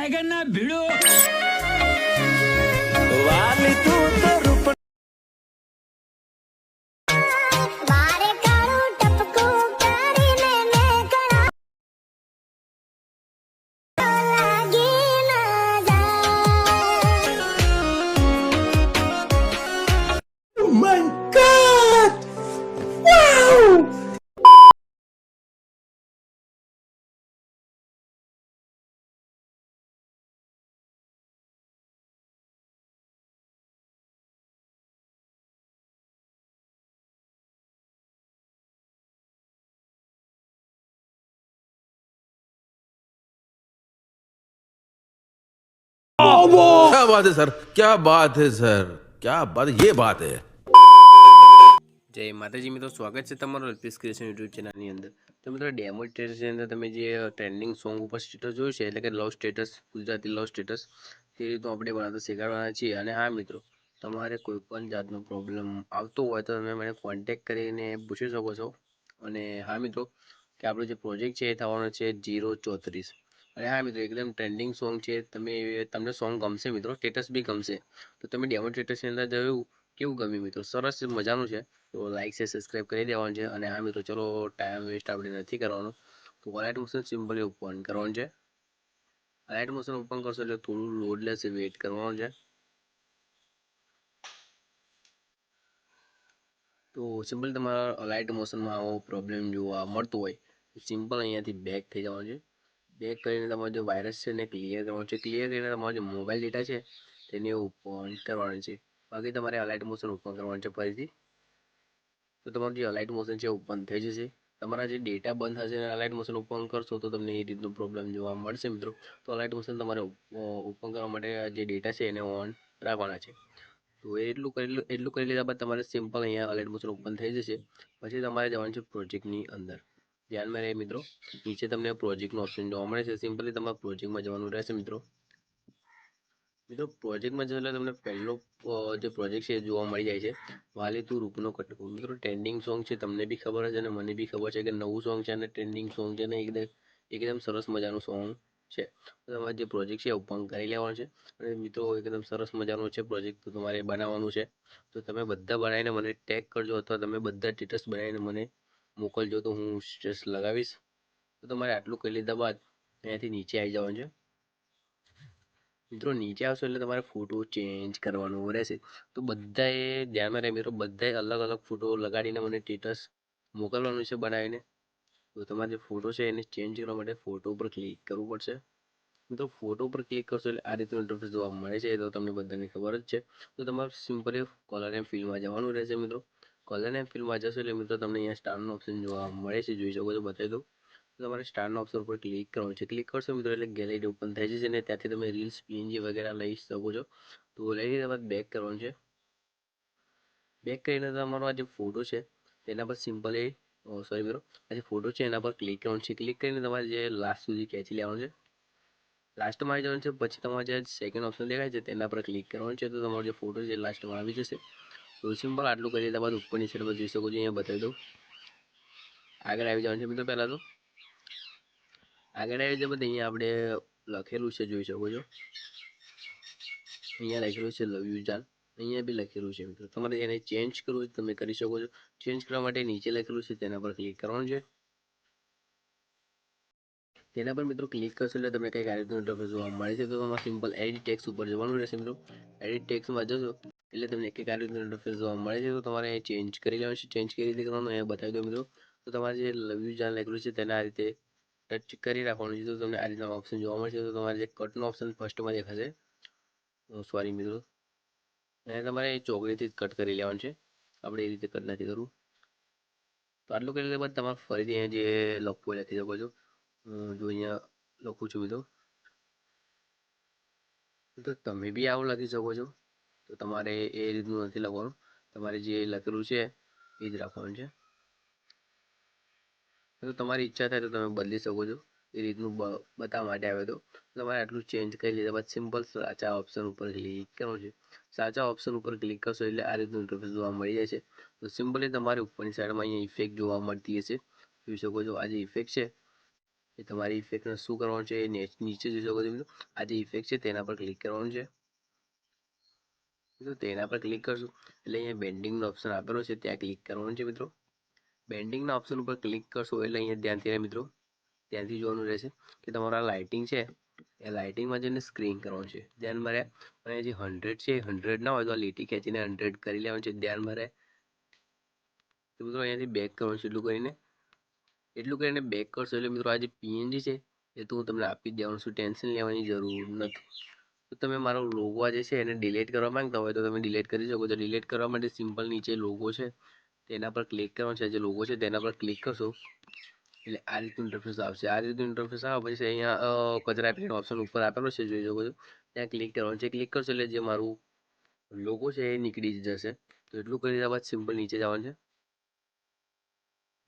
Tiger ના ભીડો વાલી તું તો क्या बात है सर क्या बात है सर क्या बात ये बात है જય માતાજી મિત્રો સ્વાગત છે તમારું અલ્પેશ ક્રિએશન યુટ્યુબ ચેનલની અંદર તો મિત્રો ડેમો સ્ટેટસની અંદર તમે જે ટ્રેન્ડિંગ સોંગ ઉપર સ્ટેટસ જોયું છે એટલે કે love status Gujarati love status તે રીતનું આપણે બનાવતા શીખવાડવાના છીએ અને હા મિત્રો તમારે કોઈ પણ જાતનો પ્રોબ્લેમ આવતો હોય તો તમે મને કોન્ટેક્ટ કરીને પૂછી શકો છો અને હા મિત્રો કે આપણો જે પ્રોજેક્ટ છે એ થવાનો છે જીરો ચોત્રીસ અને હા મિત્રો, એકદમ ટ્રેન્ડિંગ સોંગ છે. તમે, તમને સોંગ ગમશે મિત્રો સ્ટેટસ બી ગમશે. તો તમે ડેમો સ્ટેટસની અંદર જોયું કેવું ગમ્યું મિત્રો? સરસ મજાનું છે. તો લાઈક છે સબસ્ક્રાઈબ કરી દેવાનું છે. અને હા મિત્રો, ચલો ટાઈમ વેસ્ટ આપણે નથી કરવાનો. તો વોલેટ મોશન સિમ્પલ ઓપન કરવાનું છે. અલાઇટ મોશન ઓપન કરશો એટલે થોડું લોડ લેશે વેઇટ કરવાનું છે. તો સિમ્પલ તમારા લાઇટ મોશનમાં આવો પ્રોબ્લેમ જોવા મળતો હોય સિમ્પલ અહીંયાથી બેક થઈ જવાનું છે. બેક કરીને તમારો જે વાયરસ છે એને ક્લિયર કરવાનો છે. ક્લિયર કરીને તમારો જે મોબાઈલ ડેટા છે, તેને ઓપન કરવાનો છે. બાકી તમારે અલાઇટ મોશન ઓપન કરવાનું છે ફરીથી. તો તમારું જે અલાઇટ મોશન છે ઓપન થઈ જશે. તમારા જે ડેટા બંધ હશે અને અલાઇટ મોશન ઓપન કરશો તો તમને એ રીતનો પ્રોબ્લેમ જોવા મળશે મિત્રો. તો અલાઇટ મોશન તમારે ઓપન કરવા માટે જે ડેટા છે એને ઓન રાખવાના છે. તો એટલું કરેલું એટલું કરી લીધા બાદ તમારે સિમ્પલ અહીંયા અલાઇટ મોશન ઓપન થઈ જશે. પછી તમારે જવાનું છે પ્રોજેક્ટની અંદર. ધ્યાનમાં રહે મિત્રો. નીચે તમને પ્રોજેક્ટનો ઓપ્શન જોવા મળે છે. સિમ્પલી તમારે પ્રોજેક્ટમાં જવાનું રહેશે મિત્રો. મિત્રો પ્રોજેક્ટમાં જશો તમને પહેલો જે પ્રોજેક્ટ છે એ જોવા મળી જાય છે. વાલી તું રૂપનો કટકો. મિત્રો ટ્રેન્ડિંગ સોંગ છે, તમને બી ખબર છે અને મને બી ખબર છે કે નવું સોંગ છે અને ટ્રેન્ડિંગ સોંગ છે ને એકદમ એકદમ સરસ મજાનું સોંગ છે. તમારે જે પ્રોજેક્ટ છે ઓપન કરી લેવાનો છે. અને મિત્રો, એકદમ સરસ મજાનો છે પ્રોજેક્ટ તો તમારે બનાવવાનું છે. તો તમે બધા બનાવીને મને ટેગ કરજો અથવા તમે બધા સ્ટેટસ બનાવીને મને મોકલજો તો હું સ્ટ્રેસ લગાવીશ. તો તમારે આટલું કરી લીધા બાદ અહીંયાથી નીચે આવી જવાનું છે. મિત્રો નીચે આવશો એટલે તમારે ફોટો ચેન્જ કરવાનો રહેશે. તો બધાએ ધ્યાનમાં રહે મિત્રો, બધાએ અલગ અલગ ફોટો લગાડીને મને સ્ટેટસ મોકલવાનું છે બનાવીને. તો તમારે જે ફોટો છે એને ચેન્જ કરવા માટે ફોટો ઉપર ક્લિક કરવું પડશે. મિત્રો ફોટો ઉપર ક્લિક કરશો એટલે આ રીતનું ઇન્ટરફેસ જોવા મળે છે, એ તો તમને બધાને ખબર જ છે. તો તમારે સિમ્પલી કોલર એન્ડ ફિલ્ડમાં જવાનું રહેશે મિત્રો. કલર એન્ડ ફિલ્ડમાં જશો એટલે મિત્રો તમને અહીંયા સ્ટારનો ઓપ્શન જોવા મળે છે. જોઈ શકો છો, બતાવી દઉં. તમારે સ્ટારના ઓપ્શન પર ક્લિક કરવાનું છે. ક્લિક કરશો મિત્રો એટલે ગેલેરી ઓપન થઈ જશે અને ત્યાંથી તમે રીલ્સ પીએનજી વગેરે લઈ શકો છો. તો લઈને તમારે બેક કરવાનું છે. બેક કરીને તમારો આ જે ફોટો છે, તેના પર સિમ્પલી સોરી મિત્રો, આ જે ફોટો છે એના પર ક્લિક કરવાનું છે. ક્લિક કરીને તમારે જે લાસ્ટ સુધી ખેંચી લેવાનું છે. લાસ્ટમાં આવી જવાનું છે, પછી તમારે જે સેકન્ડ ઓપ્શન દેખાય છે, તેના પર ક્લિક કરવાનું છે. તો તમારો જે ફોટો છે લાસ્ટમાં આવી જશે. તો સિમ્પલ આટલું કરી તમારે ઉપરની સાઈડમાં જોઈ શકો છો, અહીંયા બતાવી દઉં. આગળ આવી જવાનું છે મિત્રો પહેલાં તો. આગળ આવી જાય અહીંયા આપણે લખેલું છે, જોઈ શકો છો. અહીંયા લખેલું છે, લવ યુ અહીંયા બી લખેલું છે મિત્રો. તમારે એને ચેન્જ કરવું હોય તમે કરી શકો છો. ચેન્જ કરવા માટે નીચે લખેલું છે, તેના પર ક્લિક કરવાનું છે. તેના પર મિત્રો ક્લિક કરશો એટલે તમને કંઈક આ રીતનું ઇન્ટરફેસ જોવા મળે છે. તો તમારે સિમ્પલ એડિટ ટેક્સ ઉપર જવાનું રહેશે મિત્રો. એડિટ ટેક્સમાં જશો. એટલે તમને એક આ રીતનું ઇન્ટરફેસ જોવા મળે છે. તો તમારે ચેન્જ કરી લેવાનું છે. ચેન્જ કરી રીતે કરવાનું એ બતાવી દો મિત્રો. તો તમારે જે વ્યૂ યુ જાન લખેલું છે તેના આ રીતે ટચ કરી રાખવાનું છે. તો તમને આ રીતના ઓપ્શન જોવા મળશે તો તમારે જે કટનો ઓપ્શન ફર્સ્ટમાં દેખાશે. સોરી મિત્રો. અને તમારે ચોકડીથી કટ કરી લેવાનું છે. આપણે એ રીતે કટ નથી કરવું. તો આટલું કરી બાદ તમારે ફરીથી અહીંયા જે લખવું લખી શકો છો. હું જો અહીંયા લખું છું મિત્રો. તો તમે બી આવું લખી શકો છો. તો તમારે એ રીતનું નથી લખવાનું. તમારે જે લખેલું છે, એ જ રાખવાનું છે. તો તમારી ઈચ્છા થાય તો તમે બદલી શકો છો. એ રીતનું બતાવવા માટે આવે તો તમારે આટલું ચેન્જ કરી લીધા બાદ સિમ્પલ સાચા ઓપ્શન ઉપર ક્લિક કરવાનું છે. સાચા ઓપ્શન ઉપર ક્લિક કરશો એટલે આ રીતનું ઇન્ટરફેસ જોવા મળી જાય છે. તો સિમ્પલી તમારે ઉપરની સાઈડમાં અહીંયા ઇફેક્ટ જોવા મળતી હશે. જોઈ શકો છો, આ જે ઇફેક્ટ છે, એ તમારી ઇફેક્ટને શું કરવાનું છે, એ નીચે જોઈ શકો છો આ જે ઇફેક્ટ છે, તેના પર ક્લિક કરવાનું છે. મિત્રો તેના પર ક્લિક કરશું. એટલે અહીંયા બેન્ડિંગનો ઓપ્શન આપેલો છે, ત્યાં ક્લિક કરવાનું છે મિત્રો. બેન્ડિંગના ઓપ્શન ઉપર ક્લિક કરશો એટલે અહીંયા ધ્યાનથી મિત્રો. ત્યાંથી જોવાનું રહેશે કે તમારા લાઇટિંગ છે, એ લાઇટિંગમાં જઈને સ્ક્રીન કરવાનું છે. ધ્યાનમાં રહે. અને જે હંડ્રેડ છે હંડ્રેડ ના હોય તો લીટી ખેંચીને હંડ્રેડ કરી લેવાનું છે. ધ્યાનમાં રહે. તો મિત્રો અહીંયાથી બેક કરવાનું છે એટલું કરીને. એટલું કરીને બેક કરશો એટલે મિત્રો આ જે પીએનજી છે, એ તો હું તમને આપી દેવાનું છું. ટેન્શન લેવાની જરૂર નથી. તો તમે મારો લોગો જે છે એને ડિલીટ કરવા માંગતા હોય તો તમે ડિલીટ કરી શકો છો. ડિલીટ કરવા માટે સિમ્પલ નીચે લોગો છે, તેના પર ક્લિક કરવાનો છે. જે લોગો છે તેના પર ક્લિક કરશો, એટલે આ રીતનું ઇન્ટરફેસ આવશે. આ રીતનું ઇન્ટરફેસ આવે પછી અહીંયા કચરા પેટીનો ઓપ્શન ઉપર આપેલો છે, જોઈ શકો છો. ત્યાં ક્લિક કરવાનું છે. ક્લિક કરશો એટલે જે મારું લોગો છે એ નીકળી જશે. તો એટલું કરી દીધા બાદ સિમ્પલ નીચે જવાનું છે.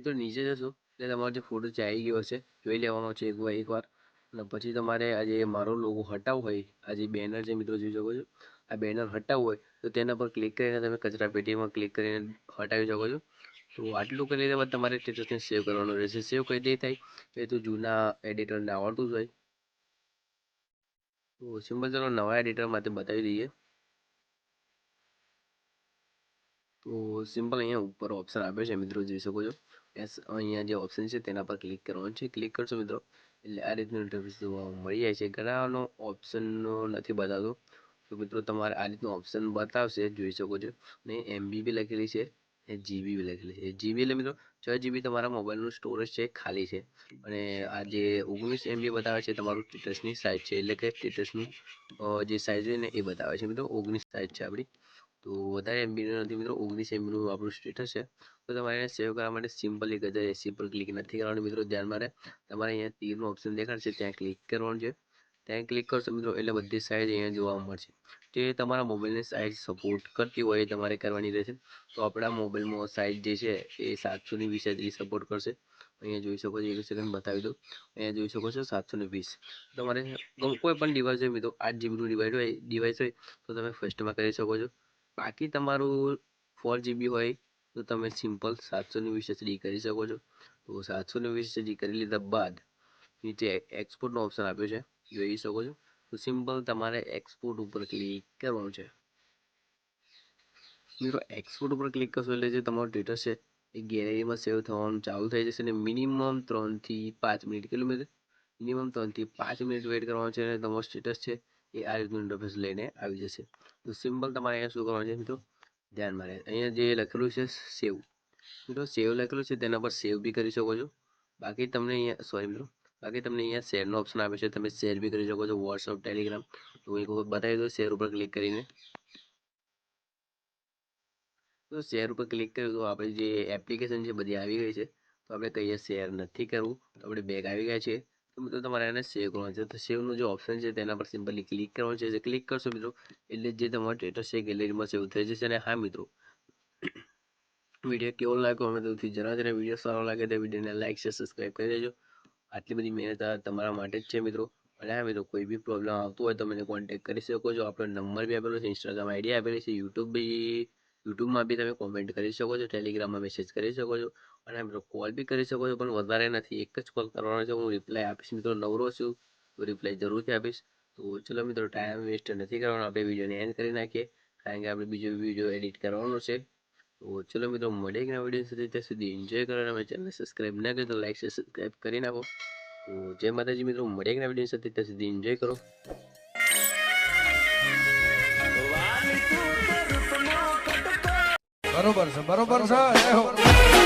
તો નીચે જશો એટલે તમારો જે ફોટો છે આવી ગયો હશે. જોઈ લેવાનો છે એકવાર એકવાર. અને પછી તમારે આ જે મારો લોગો હટાવવો હોય, આ જે બેનર છે મિત્રો જોઈ શકો છો, આ બેનર હટાવવું હોય, તો તેના પર ક્લિક કરીને તમે કચરા પેટીમાં ક્લિક કરીને હટાવી શકો છો. તો આટલું કરી લીધા તમારે સ્ટેટસને સેવ કરવાનું રહેશે. સેવ કઈ રીતે થાય? એ તો જૂના એડિટરને આવડતું જ હોય. તો સિમ્પલ ચલો નવા એડિટર માટે બતાવી દઈએ. તો સિમ્પલ અહીંયા ઉપર ઓપ્શન આપ્યો છે મિત્રો, જોઈ શકો છો. એસ અહીંયા જે ઓપ્શન છે તેના પર ક્લિક કરવાનું છે. ક્લિક કરશો મિત્રો એટલે આ રીતનું ઇન્ટરફેસ જોવા મળી જાય છે. ઘણાનો ઓપ્શનનો નથી બતાવતો. તો મિત્રો તમારે આ રીતનું ઓપ્શન બતાવશે, જોઈ શકો છો. ને એમબી બી લખેલી છે એ જીબી બી લખેલી છે. જીબી એટલે મિત્રો છ જીબી તમારા મોબાઈલનું સ્ટોરેજ છે, ખાલી છે. અને આ જે ઓગણીસ એમબી બતાવે છે, તમારું સ્ટેટસની સાઇઝ છે. એટલે કે સ્ટેટસનું જે સાઇઝ હોય ને એ બતાવે છે. મિત્રો ઓગણીસ સાઇઝ છે આપણી તો વધારે એમબીનું નથી મિત્રો, ઓગણીસ એમબીનું આપણું સ્ટેટસ છે તો તમારે એને સેવ કરવા માટે સિમ્પલ એક હજાર એસી પર ક્લિક નથી કરવાનું મિત્રો ધ્યાનમાં રહે તમારે અહીંયા તીરનું ઓપ્શન દેખાડશે, ત્યાં ક્લિક કરવાનું છે. ત્યાં ક્લિક કરશો મિત્રો, એટલે બધી સાઇઝ અહીંયા જોવા મળશે. તે તમારા મોબાઈલની સાઇઝ સપોર્ટ કરતી હોય એ તમારે કરવાની રહેશે. તો આપણા મોબાઈલમાં સાઇઝ જે છે એ સાતસોની વીસ જેટલી સપોર્ટ કરશે. અહીંયા જોઈ શકો છો, એક સેકન્ડ બતાવી દઉં. અહીંયા જોઈ શકો છો, સાતસો ને વીસ. તમારે કોઈ પણ ડિવાઇસ હોય મિત્રો, આઠ જીબીનું ડિવાઇસ હોય ડિવાઇસ હોય, તો તમે ફર્સ્ટમાં કરી શકો છો. બાકી તમારું ફોર જીબી હોય તો તમે સિમ્પલ સાતસો ને વીસ એચડી કરી શકો છો. તો સાતસો ને વીસ એચડી કરી લીધા બાદ નીચે એક્સપોર્ટનો ઓપ્શન આપ્યો છે, જોઈ શકો છો. તો સિમ્પલ તમારે એક્સપોર્ટ ઉપર ક્લિક કરવાનું છે. મિત્રો એક્સપોર્ટ ઉપર ક્લિક કરશો એટલે જે તમારો ડેટા છે એ ગેલેરીમાં સેવ થવાનું ચાલુ થઈ જશે અને મિનિમમ ત્રણથી પાંચ મિનિટ કેટલું મિનિટ મિનિમમ ત્રણથી પાંચ મિનિટ વેઇટ કરવાનું છે અને તમારો સ્ટેટસ છે એ આ રીતનું ઇન્ટરફેસ લઈને આવી જશે. તો સિમ્પલ તમારે અહીંયા શું કરવાનું છે મિત્રો? ધ્યાનમાં રહે. અહીંયા જે લખેલું છે સેવ. મિત્રો, સેવ લખેલું છે, તેના પર સેવ બી કરી શકો છો. બાકી તમને અહીંયા સોરી મિત્રો, બાકી તમને અહીંયા શેરનો ઓપ્શન આપે છે, તમે શેર બી કરી શકો છો વોટ્સઅપ ટેલિગ્રામ તો એક વખત બતાવી દો શેર ઉપર ક્લિક કરીને. તો શેર ઉપર ક્લિક કર્યું તો આપણે જે એપ્લિકેશન છે બધી આવી ગઈ છે. તો આપણે કહીએ શેર નથી કરવું. તો આપણે બેગ આવી ગયા છે મિત્રો તમારે એને સેવ કરવાનું છે. તો સેવનું જે ઓપ્શન છે તેના પર સિમ્પલી ક્લિક કરવાનું છે. ક્લિક કરશો મિત્રો, એટલે જે તમારો સ્ટેટસ છે ગેલેરીમાં સેવ થઈ જશે. અને હા મિત્રો વીડિયો કેવો લાગ્યો અમે તેથી જરા જરા વીડિયો સારો લાગે તો વિડીયોને લાઈક છે સબસ્ક્રાઈબ કરી દેજો. આટલી બધી મહેનત તમારા માટે જ છે મિત્રો. અને હા મિત્રો, કોઈ બી પ્રોબ્લેમ આવતું હોય તો મને કોન્ટેક્ટ કરી શકો છો. આપણો નંબર બી આપેલો છે ઇન્સ્ટાગ્રામ આઈડી આપેલી છે યુટ્યુબ બી યુટ્યુબમાં બી તમે કોમેન્ટ કરી શકો છો ટેલિગ્રામમાં મેસેજ કરી શકો છો અને કોલ બી કરી શકો છો, પણ વધારે નથી. એક જ કોલ કરવાનો છે, હું રિપ્લાય આપીશ મિત્રો નવરો છું, તો રિપ્લાય જરૂરથી આપીશ. તો ચલો મિત્રો ટાઈમ વેસ્ટ નથી કરવાનો, આપણે વિડીયોને એન્ડ કરી નાખીએ, કારણ કે આપણે બીજો વીડિયો એડિટ કરવાનો છે. તો ચલો મિત્રો, મળીએ કે વીડિયો સુધી ત્યાં સુધી એન્જોય કરો અને અમે ચેનલ સબસ્ક્રાઈબ ના કરી તો લાઈક સબસ્ક્રાઈબ કરી નાખો. તો જય માતાજી મિત્રો, મળીએ કે વીડિયો સુધી ત્યાં સુધી એન્જોય કરો. બરોબર છે બરોબર છે જય